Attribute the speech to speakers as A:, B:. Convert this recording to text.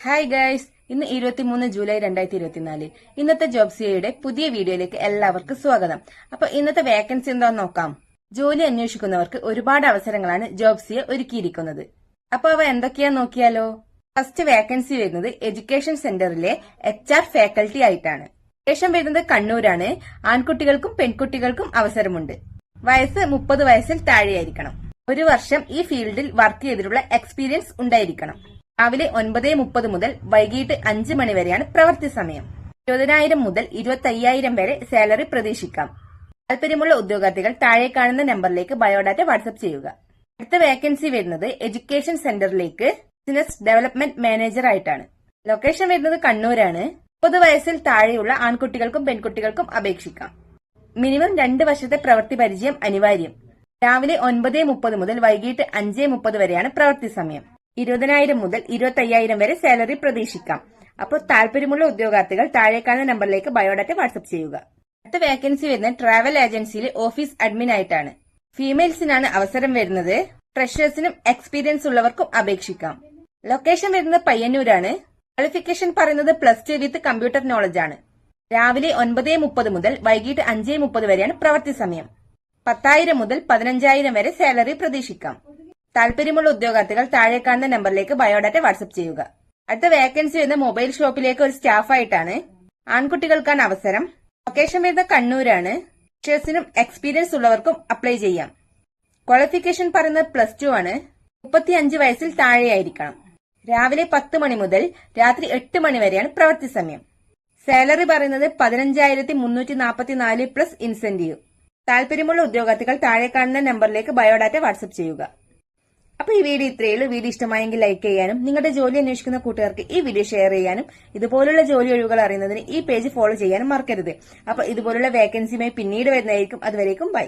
A: Hi guys ഇന്ന് ഇരുപത്തിമൂന്ന് July രണ്ടായിരത്തി ഇരുപത്തിനാല് ഇന്നത്തെ ജോബ്സിയയുടെ പുതിയ വീഡിയോയിലേക്ക് എല്ലാവർക്കും സ്വാഗതം. അപ്പൊ ഇന്നത്തെ വേക്കൻസി എന്താന്ന് നോക്കാം. ജോലി അന്വേഷിക്കുന്നവർക്ക് ഒരുപാട് അവസരങ്ങളാണ് ജോബ്സിയെ ഒരുക്കിയിരിക്കുന്നത്. അപ്പൊ അവ എന്തൊക്കെയാ നോക്കിയാലോ? ഫസ്റ്റ് വേക്കൻസി വരുന്നത് എഡ്യൂക്കേഷൻ സെന്ററിലെ എച്ച് ആർ ഫാക്കൽറ്റി ആയിട്ടാണ്. ശേഷം വരുന്നത് കണ്ണൂരാണ്. ആൺകുട്ടികൾക്കും പെൺകുട്ടികൾക്കും അവസരമുണ്ട്. വയസ്സ് മുപ്പത് വയസ്സിൽ താഴെയായിരിക്കണം. ഒരു വർഷം ഈ ഫീൽഡിൽ വർക്ക് ചെയ്തിട്ടുള്ള എക്സ്പീരിയൻസ് ഉണ്ടായിരിക്കണം. രാവിലെ ഒൻപത് മുപ്പത് മുതൽ വൈകിട്ട് അഞ്ച് മണി വരെയാണ് പ്രവൃത്തി സമയം. ഇരുപതിനായിരം മുതൽ ഇരുപത്തി അയ്യായിരം വരെ സാലറി പ്രതീക്ഷിക്കാം. താല്പര്യമുള്ള ഉദ്യോഗാർത്ഥികൾ താഴെ കാണുന്ന നമ്പറിലേക്ക് ബയോഡാറ്റ വാട്സ്ആപ്പ് ചെയ്യുക. അടുത്ത വേക്കൻസി വരുന്നത് എഡ്യൂക്കേഷൻ സെന്ററിലേക്ക് ബിസിനസ് ഡെവലപ്മെന്റ് മാനേജർ ആയിട്ടാണ്. ലൊക്കേഷൻ വരുന്നത് കണ്ണൂരാണ്. മുപ്പത് വയസ്സിൽ താഴെയുള്ള ആൺകുട്ടികൾക്കും പെൺകുട്ടികൾക്കും അപേക്ഷിക്കാം. മിനിമം രണ്ട് വർഷത്തെ പ്രവൃത്തി പരിചയം അനിവാര്യം. രാവിലെ ഒൻപത് മുപ്പത് മുതൽ വൈകിട്ട് അഞ്ച് മുപ്പത് വരെയാണ് പ്രവൃത്തി സമയം. ഇരുപതിനായിരം മുതൽ ഇരുപത്തി അയ്യായിരം വരെ സാലറി പ്രതീക്ഷിക്കാം. അപ്പോൾ താല്പര്യമുള്ള ഉദ്യോഗാർത്ഥികൾ താഴെ കാണുന്ന നമ്പറിലേക്ക് ബയോഡാറ്റ വാട്സ്ആപ്പ് ചെയ്യുക. അടുത്ത വേക്കൻസി വരുന്നത് ട്രാവൽ ഏജൻസിയിൽ ഓഫീസ് അഡ്മിൻ ആയിട്ടാണ്. ഫീമെയിൽസിനാണ് അവസരം വരുന്നത്. ഫ്രഷേഴ്സിനും എക്സ്പീരിയൻസ് ഉള്ളവർക്കും അപേക്ഷിക്കാം. ലൊക്കേഷൻ വരുന്നത് പയ്യന്നൂരാണ്. ക്വാളിഫിക്കേഷൻ പറയുന്നത് plus two with computer knowledge ആണ്. രാവിലെ ഒൻപത് മുപ്പത് മുതൽ വൈകിട്ട് അഞ്ച് മുപ്പത് വരെയാണ് പ്രവൃത്തി സമയം. പത്തായിരം മുതൽ പതിനഞ്ചായിരം വരെ സാലറി പ്രതീക്ഷിക്കാം. താല്പര്യമുള്ള ഉദ്യോഗാർത്ഥികൾ താഴെ കാണുന്ന നമ്പറിലേക്ക് ബയോഡാറ്റ വാട്സ്ആപ്പ് ചെയ്യുക. അടുത്ത വേക്കൻസി വരുന്ന മൊബൈൽ ഷോപ്പിലേക്ക് ഒരു സ്റ്റാഫായിട്ടാണ് ആൺകുട്ടികൾക്കാണ് അവസരം. ലൊക്കേഷൻ വരുന്ന കണ്ണൂരാണ്. ടീച്ചേഴ്സിനും എക്സ്പീരിയൻസ് ഉള്ളവർക്കും അപ്ലൈ ചെയ്യാം. ക്വാളിഫിക്കേഷൻ പറയുന്നത് പ്ലസ് ടു ആണ്. മുപ്പത്തി അഞ്ച് വയസ്സിൽ താഴെയായിരിക്കണം. രാവിലെ പത്ത് മണി മുതൽ രാത്രി എട്ട് മണി വരെയാണ് പ്രവൃത്തി സമയം. സാലറി പറയുന്നത് പതിനഞ്ചായിരത്തി മുന്നൂറ്റി നാൽപ്പത്തി നാല് പ്ലസ് ഇൻസെന്റീവ്. താല്പര്യമുള്ള ഉദ്യോഗാർത്ഥികൾ താഴെ കാണുന്ന നമ്പറിലേക്ക് ബയോഡാറ്റ വാട്സ്ആപ്പ് ചെയ്യുക. അപ്പൊ ഈ വീഡിയോ ഇത്രയേ ഉള്ളൂ. വീഡിയോ ഇഷ്ടമായെങ്കിൽ ലൈക്ക് ചെയ്യാനും നിങ്ങളുടെ ജോലി അന്വേഷിക്കുന്ന കൂട്ടുകാർക്ക് ഈ വീഡിയോ ഷെയർ ചെയ്യാനും ഇതുപോലുള്ള ജോലി ഒഴിവുകൾ അറിയുന്നതിന് ഈ പേജ് ഫോളോ ചെയ്യാനും മറക്കരുത്. അപ്പൊ ഇതുപോലുള്ള വേക്കൻസിയുമായി പിന്നീട് വരുന്നതായിരിക്കും. അതുവരേക്കും ബൈ